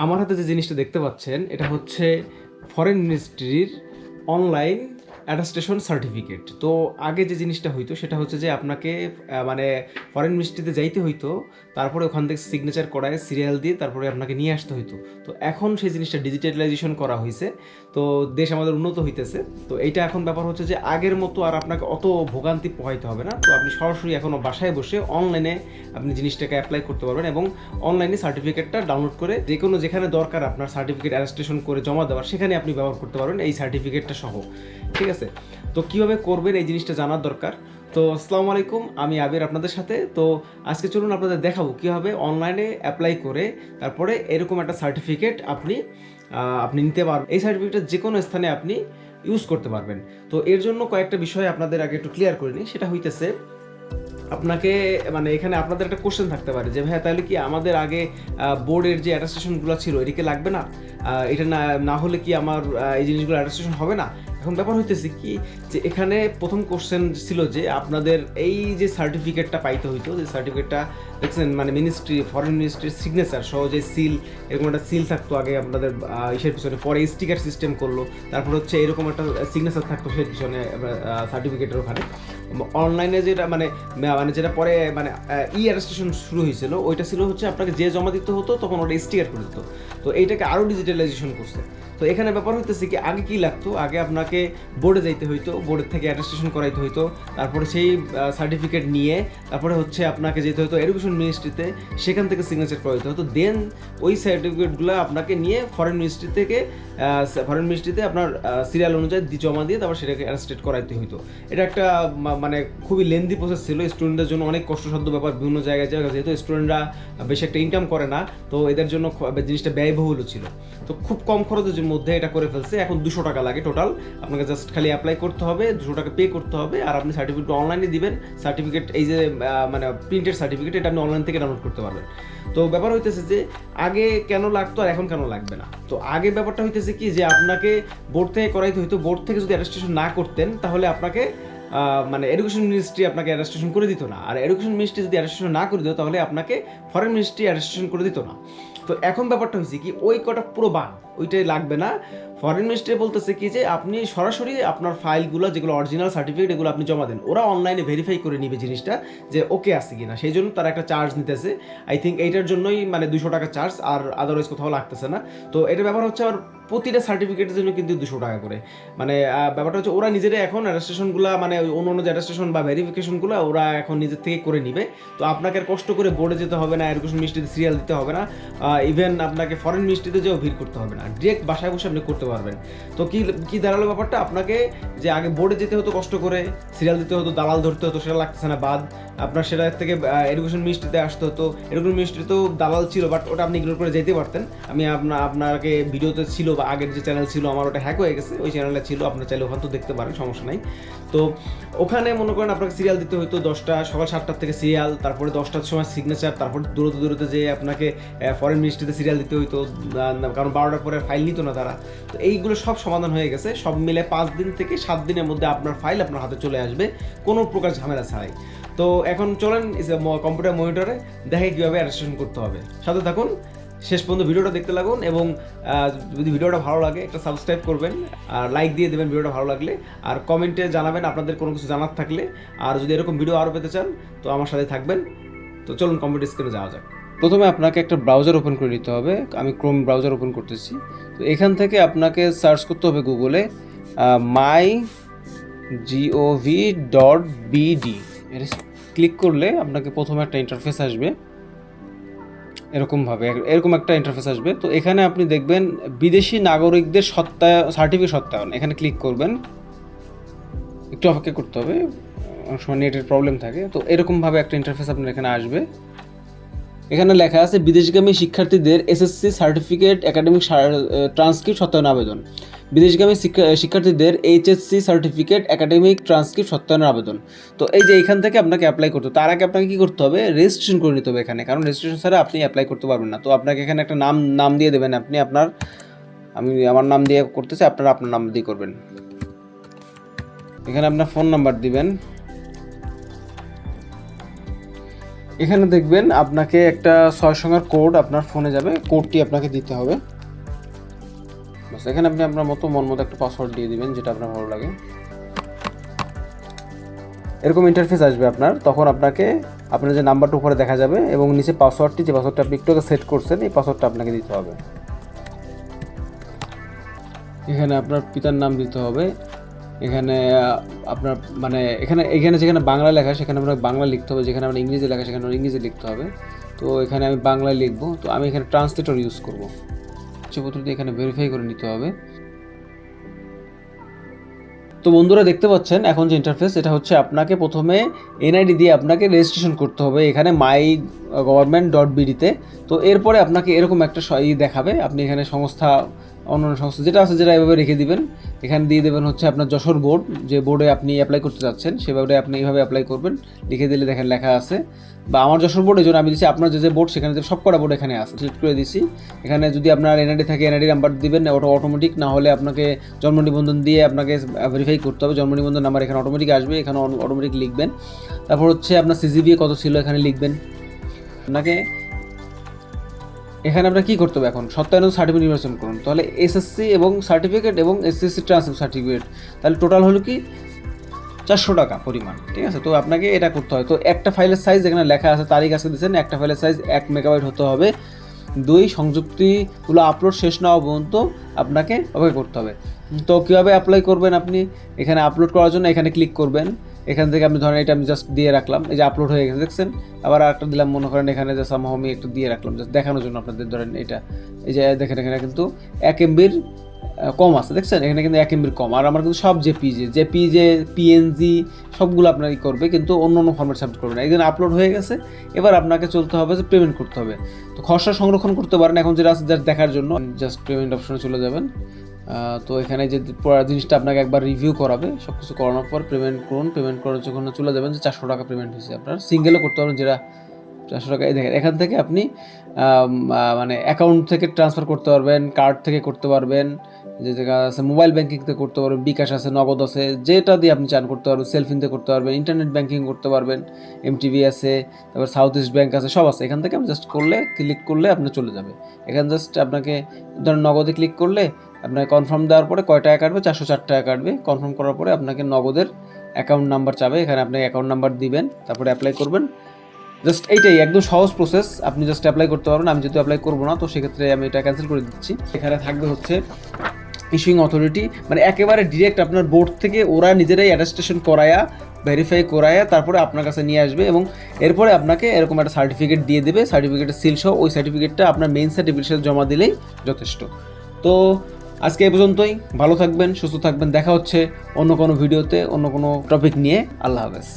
আমার হাতে যে জিনিসটা দেখতে পাচ্ছেন এটা হচ্ছে ফরেন মিনিস্ট্রির অনলাইন অ্যাটাস্টেশন সার্টিফিকেট তো আগে যে জিনিসটা হইতো, সেটা হচ্ছে যে আপনাকে মানে ফরেন মিনিস্ট্রিতে যাইতে হইতো, তারপরে ওখান থেকে সিগনেচার করায় সিরিয়াল দিয়ে তারপরে আপনাকে নিয়ে আসতে হইতো। তো এখন সেই জিনিসটা ডিজিটালাইজেশন করা হয়েছে তো দেশ আমাদের উন্নত হইতেছে। তো এইটা এখন ব্যাপার হচ্ছে যে আগের মতো আর আপনাকে অত ভোগান্তি পোহাইতে হবে না। তো আপনি সরাসরি এখনও বাসায় বসে অনলাইনে আপনি জিনিসটাকে অ্যাপ্লাই করতে পারবেন এবং অনলাইনে সার্টিফিকেটটা ডাউনলোড করে যে কোনো যেখানে দরকার আপনার সার্টিফিকেট অ্যারেস্টেশন করে জমা দেওয়ার, সেখানে আপনি ব্যবহার করতে পারবেন এই সার্টিফিকেটটা সহ। ঠিক আছে? তো কীভাবে করবেন এই জিনিসটা জানার দরকার। তো আসসালামু আলাইকুম, আমি আবির আপনাদের সাথে। তো আজকে চলুন আপনাদের দেখাবো কীভাবে অনলাইনে অ্যাপ্লাই করে তারপরে এরকম একটা সার্টিফিকেট আপনি আপনি নিতে পারবেন। এই সার্টিফিকেট যে কোনো স্থানে আপনি ইউজ করতে পারবেন। তো এর জন্য কয়েকটা বিষয় আপনাদের আগে একটু ক্লিয়ার করে নিই। সেটা হইতেছে, আপনাকে মানে এখানে আপনাদের একটা কোশ্চেন থাকতে পারে যে, ভাইয়া, তাহলে কি আমাদের আগে বোর্ডের যে অ্যাটাস্টেশনগুলো ছিল, এদিকে লাগবে না? এটা না না হলে কি আমার এই জিনিসগুলো অ্যাটাস্টেশন হবে না? এখন ব্যাপার হইতেছে কি, যে এখানে প্রথম কোশ্চেন ছিল যে আপনাদের এই যে সার্টিফিকেটটা পাইতে হইতো, যে সার্টিফিকেটটা দেখছেন মানে মিনিস্ট্রি ফরেন মিনিস্ট্রির সিগনেচার সহ যে সিল এরকম একটা সিল থাকতো আগে আপনাদের ইসের পিছনে, পরে স্টিকার সিস্টেম করল, তারপর হচ্ছে এরকম একটা সিগনেচার থাকতো সেই পিছনে সার্টিফিকেটের ওখানে। অনলাইনে যেটা মানে মানে যেটা পরে মানে ই অ্যারেস্টেশন শুরু হয়েছিল, ওইটা ছিল হচ্ছে আপনাকে যে জমা দিতে হতো, তখন ওটা স্টিকার করে দিত। তো এইটাকে আরও ডিজিটালাইজেশন করছে। তো এখানে ব্যাপার হইতেছে কি, আগে কি লাগতো? আগে আপনাকে বোর্ডে যাইতে হইতো বোর্ডের থেকে অ্যাটেস্টেশন করাইতে হইতো, তারপরে সেই সার্টিফিকেট নিয়ে, তারপরে হচ্ছে আপনাকে যেতে হতো এডুকেশন মিনিস্ট্রিতে সেখান থেকে সিগনেচার করাইতে হতো। দেন ওই সার্টিফিকেটগুলো আপনাকে নিয়ে ফরেন মিনিস্ট্রি থেকে ফরেন মিনিস্ট্রিতে আপনার সিরিয়াল অনুযায়ী জমা দিয়ে তারপর সেটাকে অ্যারেস্টেড করাইতে হইতো। এটা একটা মানে খুবই লেন্দি প্রসেস ছিল। স্টুডেন্টদের জন্য অনেক কষ্টসাধ্য ব্যাপার বিভিন্ন জায়গায় জায়গায় যেহেতু স্টুডেন্টরা বেশি একটা ইনকাম করে না, তো এদের জন্য জিনিসটা ব্যয়বহুলও ছিল। তো খুব কম খরচের মধ্যে এটা করে ফেলছে। এখন দুশো টাকা লাগে টোটাল আপনাকে জাস্ট খালি অ্যাপ্লাই করতে হবে, দুশো টাকা পে করতে হবে, আর আপনি সার্টিফিকেট অনলাইনে দিবেন। সার্টিফিকেট এই যে মানে প্রিন্টেড সার্টিফিকেট এটা আপনি অনলাইন থেকে ডাউনলোড করতে পারবেন। তো ব্যাপার হইতেছে যে, আগে কেন লাগতো আর এখন কেন লাগবে না? তো আগে ব্যাপারটা হইতেছে কি যে, আপনাকে বোর্ড থেকে করাইতে হইতো, বোর্ড থেকে যদি অ্যারেস্টেশন না করতেন, তাহলে আপনাকে মানে এডুকেশন মিনিস্ট্রি আপনাকে অ্যারেস্টেশন করে দিত না। আর এডুকেশন মিনিস্ট্রি যদি অ্যারেস্টেশন না করে দিত, তাহলে আপনাকে ফরেন মিনিস্ট্রি অ্যারেস্টেশন করে দিত না। তো এখন ব্যাপারটা হয়েছে কি, ওই কটা পুরো বান ওইটাই লাগবে না। ফরেন মিনিস্ট্রি বলতেছে কি যে, আপনি সরাসরি আপনার ফাইলগুলো যেগুলো অরিজিনাল সার্টিফিকেট এগুলো আপনি জমা দেন। ওরা অনলাইনে ভেরিফাই করে নিবে জিনিসটা যে ওকে আছে কিনা। সেই জন্য তারা একটা চার্জ নিতেছে। আই থিঙ্ক এইটার জন্যই মানে দুশো টাকা চার্জ আর আদারওয়াইজ কোথাও লাগতেছে না। তো এটা ব্যাপার হচ্ছে আর প্রতিটা সার্টিফিকেটের জন্য কিন্তু দুশো টাকা করে। মানে ব্যাপারটা হচ্ছে ওরা নিজেরাই এখন অ্যারেস্টেশনগুলো মানে অন্য অন্য অ্যারেস্টেশন বা ভেরিফিকেশনগুলো ওরা এখন নিজের থেকে করে নিবে। তো আপনাকে আর কষ্ট করে বোর্ডে যেতে হবে না এডুকেশন মিনিস্ট্রিতে সিরিয়াল দিতে হবে না। ইভেন আপনাকে ফরেন মিনিস্ট্রিতে যেও ভিড় করতে হবে না। ডিরেক্ট বাসায় বসে আপনি করতে পারবেন। তো কি কি দাঁড়াল ব্যাপারটা? আপনাকে যে আগে বোর্ডে যেতে হতো কষ্ট করে সিরিয়াল দিতে হতো, দালাল ধরতে হতো, সেটা লাগতেছে না, বাদ। আপনার সেটা থেকে এডুকেশন মিনিস্ট্রিতে আসতে হতো। এডুকেশন মিনিস্ট্রিতেও দালাল ছিল বাট ওটা আপনি ইগনোর করে যেতে পারতেন। আমি আপনার আপনাকে ভিডিওতে ছিল বা আগের যে চ্যানেল ছিল, আমার ওটা হ্যাক হয়ে গেছে। ওই চ্যানেলটা ছিল, আপনার চাইলে ওখান তো দেখতে পারেন, সমস্যা নাই। তো ওখানে মনে করেন আপনাকে সিরিয়াল দিতে হতো দশটা, সকাল সাতটার থেকে সিরিয়াল তারপরে দশটার সময় সিগনেচার তারপর দূরতে দূরতে যে আপনাকে ফরেন মিনিস্ট্রিতে সিরিয়াল দিতে হতো কারণ বারোটার পরে ফাইল নিত না তারা। তো এইগুলো সব সমাধান হয়ে গেছে। সব মিলে পাঁচ দিন থেকে সাত দিনের মধ্যে আপনার ফাইল আপনার হাতে চলে আসবে। কোনো প্রকার ঝামেলা ছাড়াই। তো এখন চলেন কম্পিউটার মনিটরে দেখে কীভাবে অ্যারেস্টেশন করতে হবে। সাথে থাকুন। শেষ পর্যন্ত ভিডিওটা দেখতে লাগুন এবং যদি ভিডিওটা ভালো লাগে একটা সাবস্ক্রাইব করবেন, আর লাইক দিয়ে দেবেন ভিডিওটা ভালো লাগলে। আর কমেন্টে জানাবেন আপনাদের কোনো কিছু জানার থাকলে। আর যদি এরকম ভিডিও আরও পেতে চান, তো আমার সাথে থাকবেন। তো চলুন কম্পিউটার স্ক্রিনে যাওয়া যাক। প্রথমে আপনাকে একটা ব্রাউজার ওপেন করে নিতে হবে। আমি ক্রোম ব্রাউজার ওপেন করতেছি। তো এখান থেকে আপনাকে সার্চ করতে হবে গুগলে my GOV dot BD click করলে আপনাকে প্রথমে একটা ইন্টারফেস আসবে। এরকমভাবে, এরকম একটা ইন্টারফেস আসবে। তো এখানে আপনি দেখবেন বিদেশি নাগরিকদের সত্তায়ন সার্টিফিকেট সত্যায়ন। এখানে ক্লিক করবেন। একটু অপেক্ষা করতে হবে। অনেক সময় নেটের প্রবলেম থাকে। তো এরকমভাবে একটা ইন্টারফেস আপনার এখানে আসবে। এখানে লেখা আছে, বিদেশগামী শিক্ষার্থীদের এসএসসি সার্টিফিকেট একাডেমিক ট্রান্সক্রিপ্ট সত্যায়ন আবেদন। বিদেশগামী শিক্ষা- শিক্ষার্থীদের এইচএসসি সার্টিফিকেট একাডেমিক ট্রান্সক্রিপ্ট সত্যায়নের আবেদন। তো এই যে এখান থেকে আপনাকে অ্যাপ্লাই করতে। তার আগে আপনাকে কী করতে হবে? রেজিস্ট্রেশন করে নিতে হবে এখানে, কারণ রেজিস্ট্রেশন ছাড়া আপনি অ্যাপ্লাই করতে পারবেন না। তো আপনাকে এখানে একটা নাম নাম দিয়ে দেবেন, আপনি আপনার, আমি আমার নাম দিয়ে করতেছি, আপনারা আপনার নাম দিয়ে করবেন। এখানে আপনার ফোন নাম্বার দিবেন। এখানে দেখবেন আপনাকে একটা ছয় সংখ্যার কোড আপনার ফোনে যাবে। কোডটি আপনাকে দিতে হবে। বাস, এখানে আপনি আপনার মতো মন মতো একটা পাসওয়ার্ড দিয়ে দিবেন, যেটা আপনার ভালো লাগে। এরকম ইন্টারফেস আসবে আপনার, তখন আপনাকে আপনার যে নাম্বারটা উপরে দেখা যাবে এবং নিচে পাসওয়ার্ডটি যে পাসওয়ার্ডটা আপনি একটু সেট করছেন, এই পাসওয়ার্ডটা আপনাকে দিতে হবে। এখানে আপনার পিতার নাম দিতে হবে। এখানে আপনার মানে এখানে এখানে যেখানে বাংলা লেখা, সেখানে আপনার বাংলা লিখতে হবে। যেখানে আমরা ইংরেজি লেখা, সেখানে ইংরেজি লিখতে হবে। তো এখানে আমি বাংলায় লিখব। তো আমি এখানে ট্রান্সলেটর ইউজ করব। উচ্চ পদ্ধতি এখানে ভেরিফাই করে নিতে হবে। তো বন্ধুরা দেখতে পাচ্ছেন, এখন যে ইন্টারফেস এটা হচ্ছে আপনাকে প্রথমে এনআইডি দিয়ে আপনাকে রেজিস্ট্রেশন করতে হবে এখানে মাই গভর্নমেন্ট ডট বিডিতে তো। এরপরে আপনাকে এরকম একটা ই দেখাবে। আপনি এখানে সংস্থা অন্যান্য সংস্থা যেটা আছে, যেটা এভাবে রেখে দিবেন। এখানে দিয়ে দেবেন হচ্ছে আপনার যশোর বোর্ড, যে বোর্ডে আপনি অ্যাপ্লাই করতে যাচ্ছেন সেভাবে আপনি এইভাবে অ্যাপ্লাই করবেন। লিখে দিলে দেখেন লেখা আছে। বা আমার যশোর বোর্ড এই জন্য আমি দিচ্ছি আপনার যে যে বোর্ড, সেখানে যে সব কটা বোর্ড এখানে আছে সিলেক্ট করে দিছি। এখানে যদি আপনার এনআইডি থাকে এনআইডি নাম্বার দিবেন, ওটা অটোমেটিক না হলে আপনাকে জন্ম নিবন্ধন দিয়ে আপনাকে ভেরিফাই করতে হবে। জন্ম নিবন্ধন নাম্বার এখানে অটোমেটিক আসবে, এখানে অটোমেটিক লিখবেন। তারপর হচ্ছে আপনার সিজিবিএ কত ছিল, এখানে লিখবেন। আপনাকে এখানে আপনার কী করতে হবে এখন? সত্যায়ন সার্টিফিকেট নির্বাচন করুন। তাহলে এসএসসি এবং সার্টিফিকেট এবং এসএসসি ট্রান্সফার সার্টিফিকেট তাহলে টোটাল হলো কি? চারশো টাকা পরিমাণ, ঠিক আছে? তো আপনাকে এটা করতে হয়। তো একটা ফাইলের সাইজ এখানে লেখা আছে, তারিখ আজকে দিচ্ছেন একটা ফাইলের সাইজ এক মেগাবাইট হতে হবে। দুই, সংযুক্তিগুলো আপলোড শেষ না হওয়া পর্যন্ত আপনাকে অপেক্ষা করতে হবে। তো কীভাবে অ্যাপ্লাই করবেন আপনি? এখানে আপলোড করার জন্য এখানে ক্লিক করবেন। এখান থেকে আমি ধরেন এটা আমি জাস্ট দিয়ে রাখলাম। এই যে আপলোড হয়ে গেছে, দেখছেন? আবার আরেকটা দিলাম, মনে করেন এখানে যে সামহ আমি একটু দিয়ে রাখলাম জাস্ট দেখানোর জন্য আপনাদের ধরেন এটা। এই যে দেখেন এখানে কিন্তু এক এমবির কম আছে, দেখছেন? এখানে কিন্তু এক এমবির কম। আর আমার কিন্তু সব জেপিজে জেপিজে পিএনজি সবগুলো আপনার করবে, কিন্তু অন্য অন্য ফর্মেট সাবমিট করবে না। একদিন আপলোড হয়ে গেছে, এবার আপনাকে চলতে হবে যে পেমেন্ট করতে হবে। তো খসড়া সংরক্ষণ করতে পারেন, এখন যেটা আছে জাস্ট দেখার জন্য। জাস্ট পেমেন্ট অপশনে চলে যাবেন। তো এখানে যে জিনিসটা আপনাকে একবার রিভিউ করাবে সব কিছু করানোর পর পেমেন্ট করুন পেমেন্ট করার যখন চলে যাবেন যে চারশো টাকা পেমেন্ট হয়েছে আপনার সিঙ্গেলও করতে পারেন যেটা চারশো টাকা দেখেন, এখান থেকে আপনি মানে অ্যাকাউন্ট থেকে ট্রান্সফার করতে পারবেন কার্ড থেকে করতে পারবেন, যে জায়গা আছে মোবাইল থেকে করতে পারবেন, বিকাশ আছে, নগদ আছে, যেটা দিয়ে আপনি চান করতে পারবেন সেলফিনতে করতে পারবেন ইন্টারনেট ব্যাংকিং করতে পারবেন এমটিভি আছে, তারপর সাউথ ইস্ট ব্যাঙ্ক আছে, সব আছে, এখান থেকে আপনি জাস্ট করলে ক্লিক করলে আপনার চলে যাবে। এখানে জাস্ট আপনাকে ধরেন নগদে ক্লিক করলে আপনাকে কনফার্ম দেওয়ার পরে কয় টাকা কাটবে? চারশো চার টাকা কাটবে। কনফার্ম করার পরে আপনাকে নগদের অ্যাকাউন্ট নাম্বার চাবে। এখানে আপনি অ্যাকাউন্ট নাম্বার দিবেন, তারপরে অ্যাপ্লাই করবেন। জাস্ট এইটাই, একদম সহজ প্রসেস আপনি জাস্ট অ্যাপ্লাই করতে পারবেন। আমি যেহেতু অ্যাপ্লাই করব না, তো সেক্ষেত্রে আমি এটা ক্যান্সেল করে দিচ্ছি। এখানে থাকবে হচ্ছে ইস্যুইং অথরিটি মানে একেবারে ডিরেক্ট আপনার বোর্ড থেকে ওরা নিজেরাই অ্যাটাস্টেশন করায়া ভেরিফাই করায়া, তারপরে আপনার কাছে নিয়ে আসবে এবং এরপরে আপনাকে এরকম একটা সার্টিফিকেট দিয়ে দেবে। সার্টিফিকেটের সিল সহ ওই সার্টিফিকেটটা আপনার মেইন সার্টিফিকেটের জমা দিলেই যথেষ্ট। তো আজকে এ পর্যন্তই। ভালো থাকবেন, সুস্থ থাকবেন। দেখা হচ্ছে অন্য কোনো ভিডিওতে, অন্য কোনো টপিক নিয়ে। আল্লাহ হাফেজ।